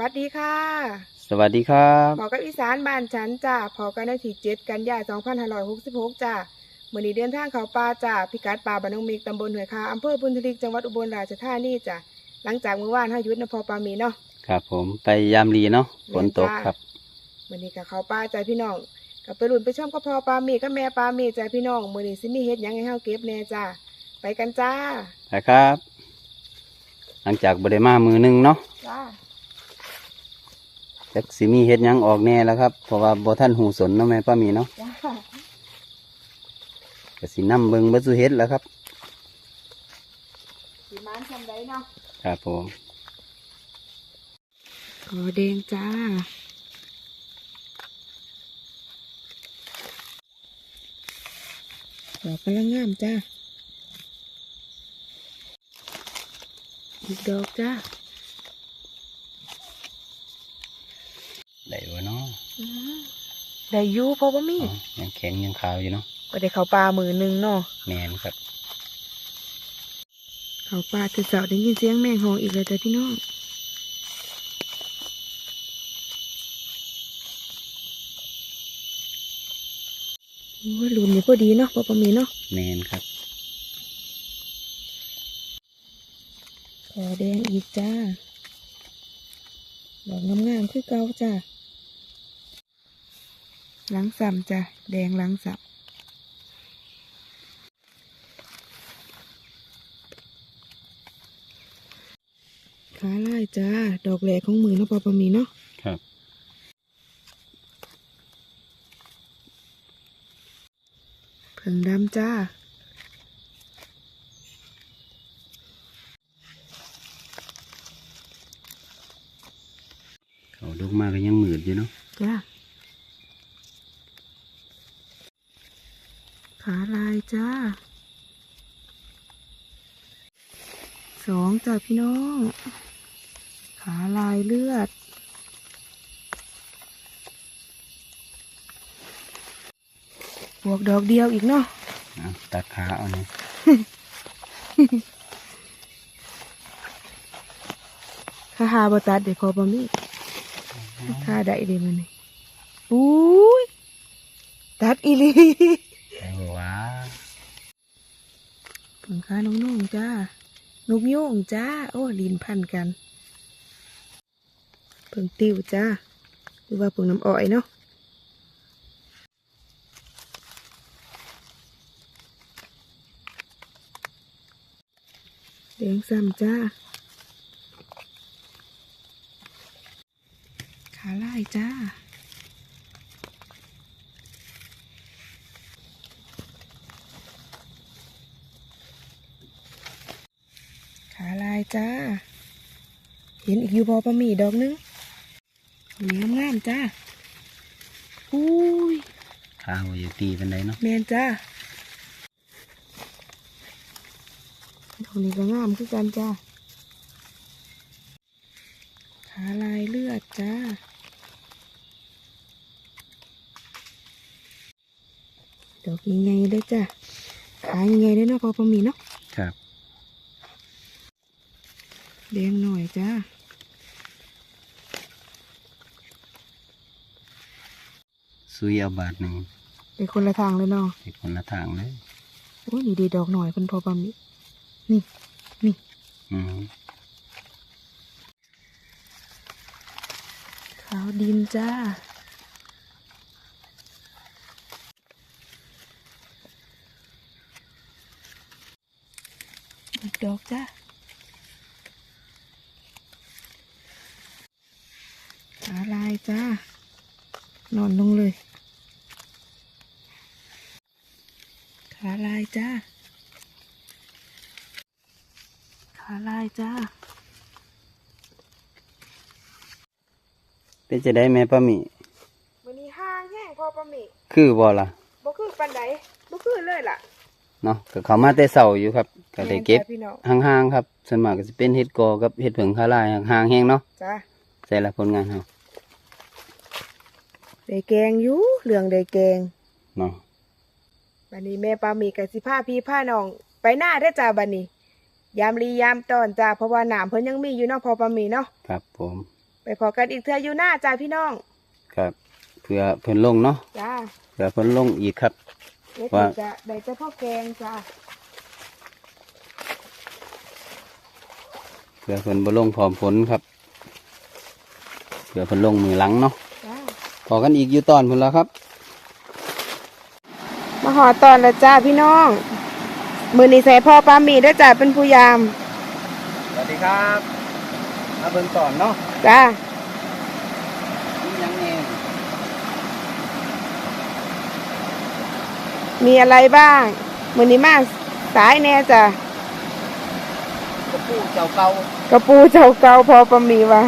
วัสดีค่ะ สวัสดีครับหมอกับอีสานบ้านฉันจ้าพอกันในที่เจ็ดกันยาย2566จ้ามื่อนี้เดินทางเขาป่าจ้าพิกัดป่าบ้านนองเมกตำบลหน่วยคาอำเภอบุญทลิกจังหวัดอุบลราชธานีจ้าหลังจากเมื่อวานห้ายุทธนพอปามีเนาะครับผมไปยามรีเนาะฝนตกแม่นจ้าครับมื่อนี้กับเขาป่าจ้าพี่น้องกับไปรุ่นไปชมกับพ่อปามีกับแม่ปามีจ้าพี่น้องมื่อนี้สิมีเฮ็ดหยังให้เฮาเก็บแน่จ้าไปกันจ้านะครับ หลังจากบไดมามือหนึงเนาะจ้า จักสิมีเฮ็ดหยังออกแน่แล้วครับเพราะว่าบ่ท่านหูสนเนาะแม่ป้ามีเนาะจ้าก็สินํเบิ่งเบ่สุเฮ็ดแล้วครับ สีมานทำได้เนาะครับผมขอแดงจ้า ดอกกำลังงามจ้า อีกดอกจ้า ได้บ่เนาะ ได้อยูเพราะว่ามีอ๋อยังแข็งยังขาวอยู่เนาะก็ได้เขาปลามือหนึ่งเนาะแม่นครับเขาปลาตื่นเสาได้ยินเสียงแมงหองอีกเลยจ้ะพี่น้องโอ้ยหลุมนี่พอดีเนาะพอประมีเนาะแม่นครับขอแดงอีกจ้าดอกงามๆคือเก่าจ้า หลังสัมจ้ะ แดงหลังสัมขาลายจ้า ดอกแหลกของมือเนาะปอประมีเนาะ ครับเผิงดำจ้าเขาลูกมาก็ยังมืดอยู่เนาะ จ้า ขาลายจ้าสองจ้าพี่น้อง ขาลายเลือด บวกดอกเดียวอีกเนาะตัดขาเอาเนี่ยข้าหาบตัดเดี๋ยวพอประมีข้าได้เดี๋ยวมันนี่อุ้ยตัดอีลี ได้บ่ว่า ผง ค้าน้องนุ่งจ้านุกโย่งจ้า โอ้ลินพันกันเพิ่งติวจ้า หรือว่าเพิ่งน้ำอ้อยเนาะแดงซ้ำจ้า ขาลายจ้า ขาลาย จ้า เห็นอีกอยู่บอประมีดอกนึงเหนียวงามจ้าอุ้ยขาบ่อยู่ตีปานใดเนาะแมนจ้าดอกนี้ก็งามคือกันจ้าขาลายเลือดจ้าดอกยังไงได้อจ้าขายังไงได้อเนาะพอประมีเนาะ ครับ แดงหน่อยจ้าซุยเอาบาทหนึงเป็นคนละทางเลยเนาะให้คนละทางเลยโอ้ยนี่ดีดอกหน่อยเพิ่นพอประมีนี่นี่อืมขาวดินจ้าอีกดอกจ้า ขาลาย จ้านอนลงเลย ขาลายจ้า ขาลายจ้า เป็นจะได้แม่ป้ามีวันนี้ห้างแห้งพอประมิคือบ่ล่ะบ่คือปันไดบ่คือเลยล่ะ เนาะก็เขามาแต่เสาอยู่ครับ ก็ได้เก็บแม่นจ้ะพี่น้อง ห่างๆครับส่วนมากก็จะเป็นเห็ดกอกับเห็ดเผิงคาลายห่างๆแห้งเนาะจ้า ใส่ละผลงานเฮา ได้แกงอยู่เหลืองได้แกงเนาะบัดนี้แม่ปามีกับสิพาพี่พาน้อง ไปหน้าเด้อจ้าบัดนี้ ยามรียามตอนจ้าเพราะว่าน้ำเพิ่นยังมีอยู่เนาะพอปามีเนาะครับผมไปพอกันอีกเทื่ออยู่หน้าจ้าพี่น้องครับ เพื่อเพิ่นลงเนาะจ้าเพื่อเพิ่นลงอีกครับ เดี๋ยวว่า จะได้เจ้าพ่อแกงจ้าเพื่อเพิ่นบ่ลงพร้อมฝนครับเพื่อเพิ่นลงมือหลังเนาะจ้าพ อกันอีกอยู่ตอนพุ่นแล้วครับ มาหอตอนละจ้าพี่น้อง มือนี้ใส่พ่อปามีด้วยจ้าเป็นผู้ยาม สวัสดีครับมาเบิ่งตอนเนาะจ้านี่ยังเองมีอะไรบ้าง มือนี้มาสายแน่จ้ากระปูเจ้าเก่ากระปูเจ้าเก่าพอปามีว่า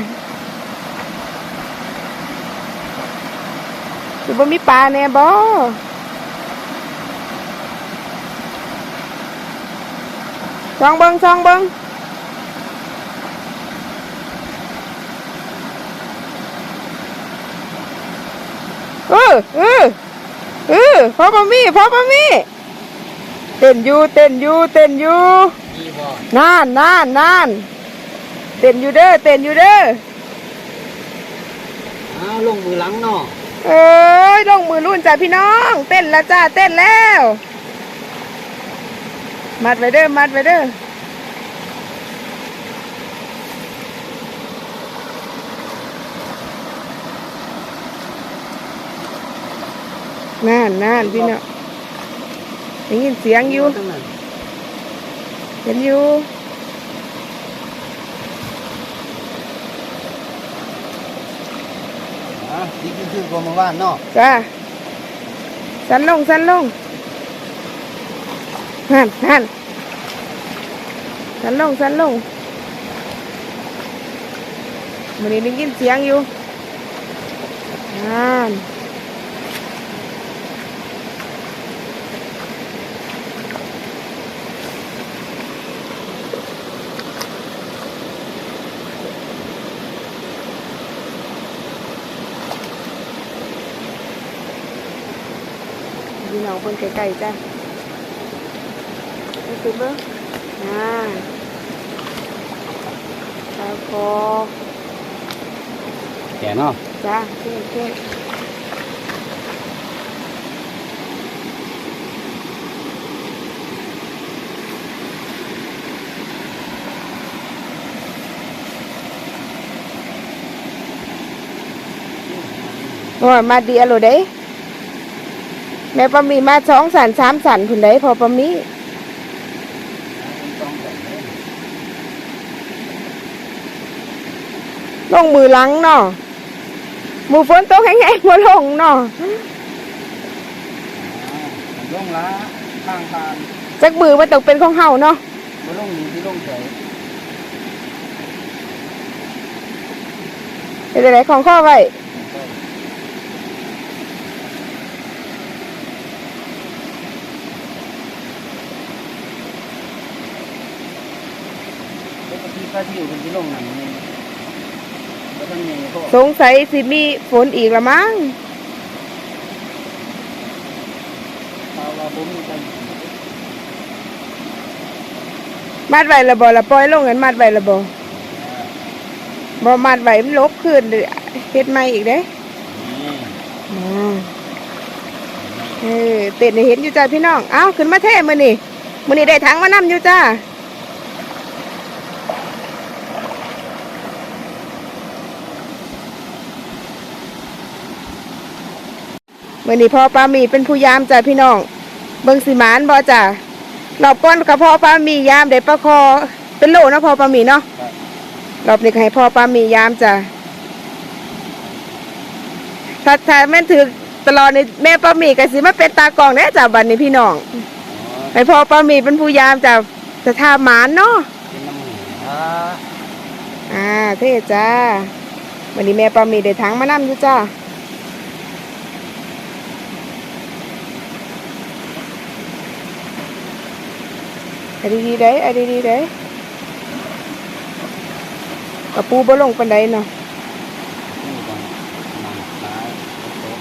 คือ บ่มีปลาแน่บ่ซองเบิงซองเบิงเออเออเออพอปามีพอปามีเต้นอยู่เต้นอยู่เต้นอยู่ดีบ่นานนานนานเต้นอยู่เด้อเต้นอยู่เด้ออ้าวลงมือหลังเนาะ เอ้ยลงมือรุ่นจ้าพี่น้อง เต้นแล้วจ้าเต้นแล้ว มัดไว้เด้อมัดไว้เด้อน่านน่านพี่น้องได้ยินเสียงอยู่ทั้งนั้นเห็นอยู่ อะนี่คือคือ กว่าเมื่อวานเนาะจ้าสันลงสันลงหันหันสันลงสันลงมันนี้ได้ยินเสียงอยู่หัน พี่น้องคนไกลๆจ้าไปสิเบิ้งอ่าตา คอแก่เนาะจ้าเท่เท่โอ้ยมาเดียวเลยเด้แม่ปะมีมาสองสันสามสันผุนได้พอปะมีลงมือหลังเนาะมือฝนตกแห้งๆมาลงเนาะลงละข้างทางจักมือมันต้องเป็นของเฮาเนาะมาลงนี่ที่ลงเฉยเป็นอะไรของข้อไว้ ปกติปลาที่อยู่เป็นที่ลงนั่นนี่ก็ต้องมีพวกสงสัยสิมีฝนอีกละมั้งปลาว่าผมมีกันมัดไว้ละบ่ละปล่อยลงกันมัดไว้ละบ่บ่มัดไว้มันลบขึ้นเด้อเฮ็ดใหม่อีกเด้นี่อ่าเออเต้นให้เห็นอยู่จ้าพี่น้อง เอ้าขึ้นมาเท่มื้อนี้มื้อนี้ได้ถังมานํอยู่จ้า มื่อนี้พ่อปลาหมีเป็นผู้ยามจ้ะพี่น้องเบิ่งสิหมานบ่จ้ะรอบก้อนกับพ่อปลาหมียามได้ปลาคอ เป็นโลเนาะพ่อปลาหมีเนาะรอบนี้ก็ให้พ่อปลาหมียามจ้ะถ้าถ้าแม่นถือตลอดนี่แม่ปลาหมีก็สิมาเป็นตากล้องแน่จ้ะบัดนี้พี่น้องอ๋อให้พ่อปลาหมีเป็นผู้ยามจ้ะจะทาหมานเนาะเป็นน้ำหมูอ่าอ่าเท่จ้าวันนี้แม่ปลาหมีได้ถังมานํอยู่จ้า อันดีๆได้อันดีๆได้กระปูบ่ลงปันไดเนาะนี่ก่อนนั่งซ้ายโต๊ะ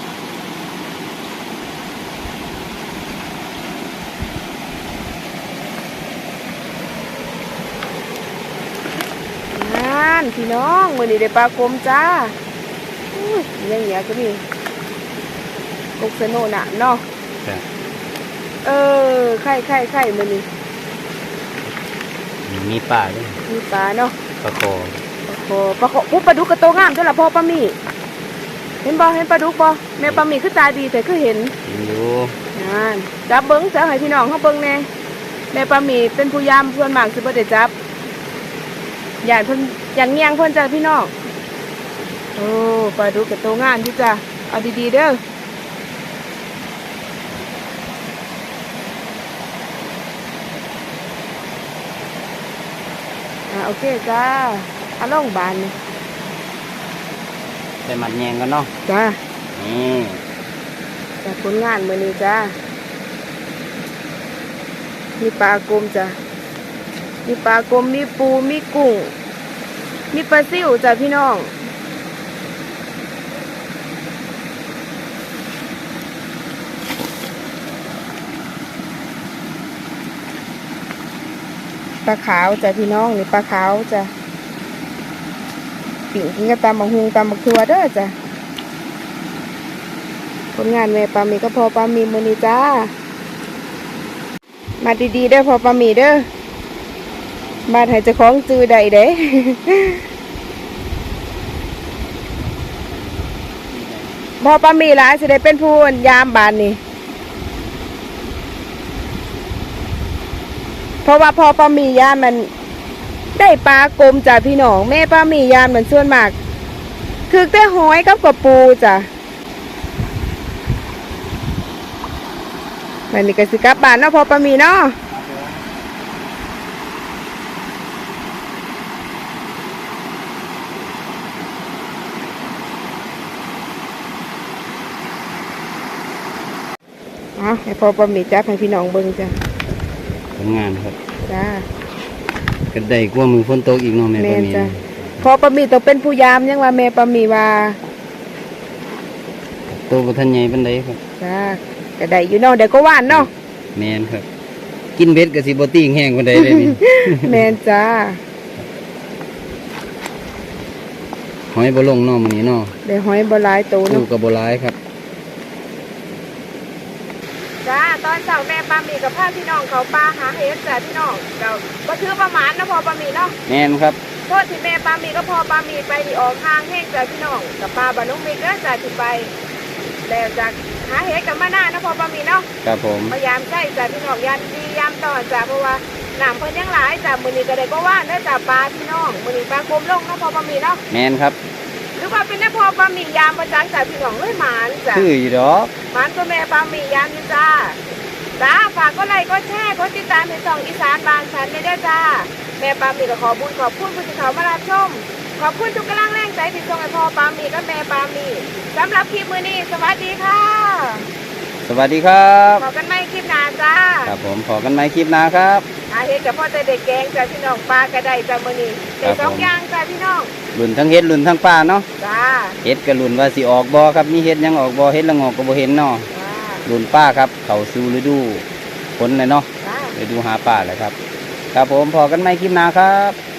นั่นพี่พี่น้องมื้อนี้ได้ปลากรมจ้าอุ้ยเลี้ยงเหนียก็มีกกสโนน่ะเนาะครับเออไข่ไข่ไข่มื้อนี้ มีป่าด้วยมีปลาเนาะปลาคอโอ้ปลาขอปุ๊บปลาดุกกระโตงามจ้ะล่ะพ่อปลาหมี่เห็นบ่เห็นปลาดุกบ่แม่ปลาหมี่คือตาดีแต่คือเห็นเห็นอยู่นั่นจับเบิ้งจับให้พี่น้องเขาเบิ้งแน่แม่ปลาหมีเป็นผู้ยามส่วนมากสิบ่ได้จับอย่างเพิ่นอย่างเงียงเพิ่นจ้ะพี่น้องโอ้ปลาดุกกับโตงานที่จ้ะเอาดีๆเด้อ โอเคจ้าเอาลงบานนี่ใส่หมัดแยงกันเนาะจ้านี่จากผลงานมื้อนี้จ้ามีปลากรมจ้ะมีปลากรมมีปูมีกุ้งมีปลาซิวจ้ะพี่น้อง ปลาขาวจ้ะพี่น้องนี่ปลาขาวจ้ะปิ่งกินกับตำบักฮุงตำบักทัวเด้อจ้ะผลงานแม่ปลาหมีก็พอปลาหมีมือนี้จ้า มาดีๆเด้อพอปลาหมีเด้อมาให้เจ้าของจือใดเด้พอปลาหมีหลายสิได้เป็นผู้ยามบานนี่ เพราะว่าพอปลาหมียามมันได้ปลากลมจ้ะพี่น้องแม่ปลาหมียามมันส่วนมาก คือแต่หอยกับกระปูจ้ะมันนี่ก็สิกลับบ้านเนาะพอปลาหมีเนาะเอาให้พอปลาหมีจับให้พี่น้องเบิ่งจ้ะ ผลงานครับจ้าก็ได้กว่ามือฝนตกอีกเนาะแม่แม่ปลานมีจ้ะพอปลาหมีต้องเป็นผู้ยามยังว่าแม่ปลาหมีว่าตัวบ่ทันใหญ่ปานใดครับจ้าก็ได้อยู่เนาะเดี๋ยวก็หวานเนาะแม่นครับ กินเบ็ดก็สิบ่ติ้งแห้งปานใดเลยนี่ แม่นจ้าหอยบ่ลงเนาะมื้อนี้เนาะได้หอยบหลายโตลูเนาะกก็บ่หลายครับ จ้า ตอนเช้าแม่ปลาหมีกับพาพี่น้องเขาปลาหาเห็ดจ้ะพี่น้องก็บ่ถือประมาณนะพอปลาหมีเนาะแม่นครับโทษที่แม่ปลาหมีก็พอปลาหมีไปนี่ออกทางแห้งจ้ะพี่น้องกับปลาบานุมิกเด้อจ้ะที่ไป แล้วจากหาเห็ดกับมาหน้านะพอปลาหมีเนาะครับผมพยายามใช้จ้ะพี่น้องยันดียามต่อจ้ะเพราะว่าน้ำเพิ่นยังหลายจ้ะมื้อนี้ก็ได้ก็ว่าเด้อจ้ะปลาพี่น้องมื้อนี้ปลากลมลงเนาะพอปลาหมีเนาะแม่นครับหรือว่าเป็นได้พอปลาหมียามประจันจ้ะพี่น้องเอ้ยหมานจ้ะคืออยู่ดอกหมานตัวแม่ปลาหมียามนี่จ้า จ้าฝากก็ไลค์ก็แชร์ก็ติดตามในช่องอีสานบางชันไม่ได้อจ้า แม่ปลาหมีก็ขอบุญขอบคุณผู้ที่เขามารับชม ขอบคุณทุกกำลังแรงใจที่ส่งให้พ่อปลาหมีกับแม่ปลาหมีสำหรับคลิปมื้อนี้สวัสดีค่ะสวัสดีครับพบกันใหม่คลิปหน้าจ้าครับผมพอกันใหม่คลิปหน้าครับอาเฮ็ดกับพ่อแต่เด็กแกงจ้าพี่น้องปลากระไดจ้ามื้อนี้ได้สองอย่างจ้าพี่น้องรุ่นทั้งเฮ็ดรุ่นทั้งป่าเนาะจ้าเฮ็ดกับรุ่นว่าสิออกบ่ครับมีเฮ็ดยังออกบ่เฮ็ดละงอกก็บ่เห็นเนาะ จ้ารุ่นป้าครับ เข้าสู่ฤดูฝนเลยเนาะจ้าฤดูหาป่าแหละครับ ครับผมพอกันใหม่คลิปหน้าครับ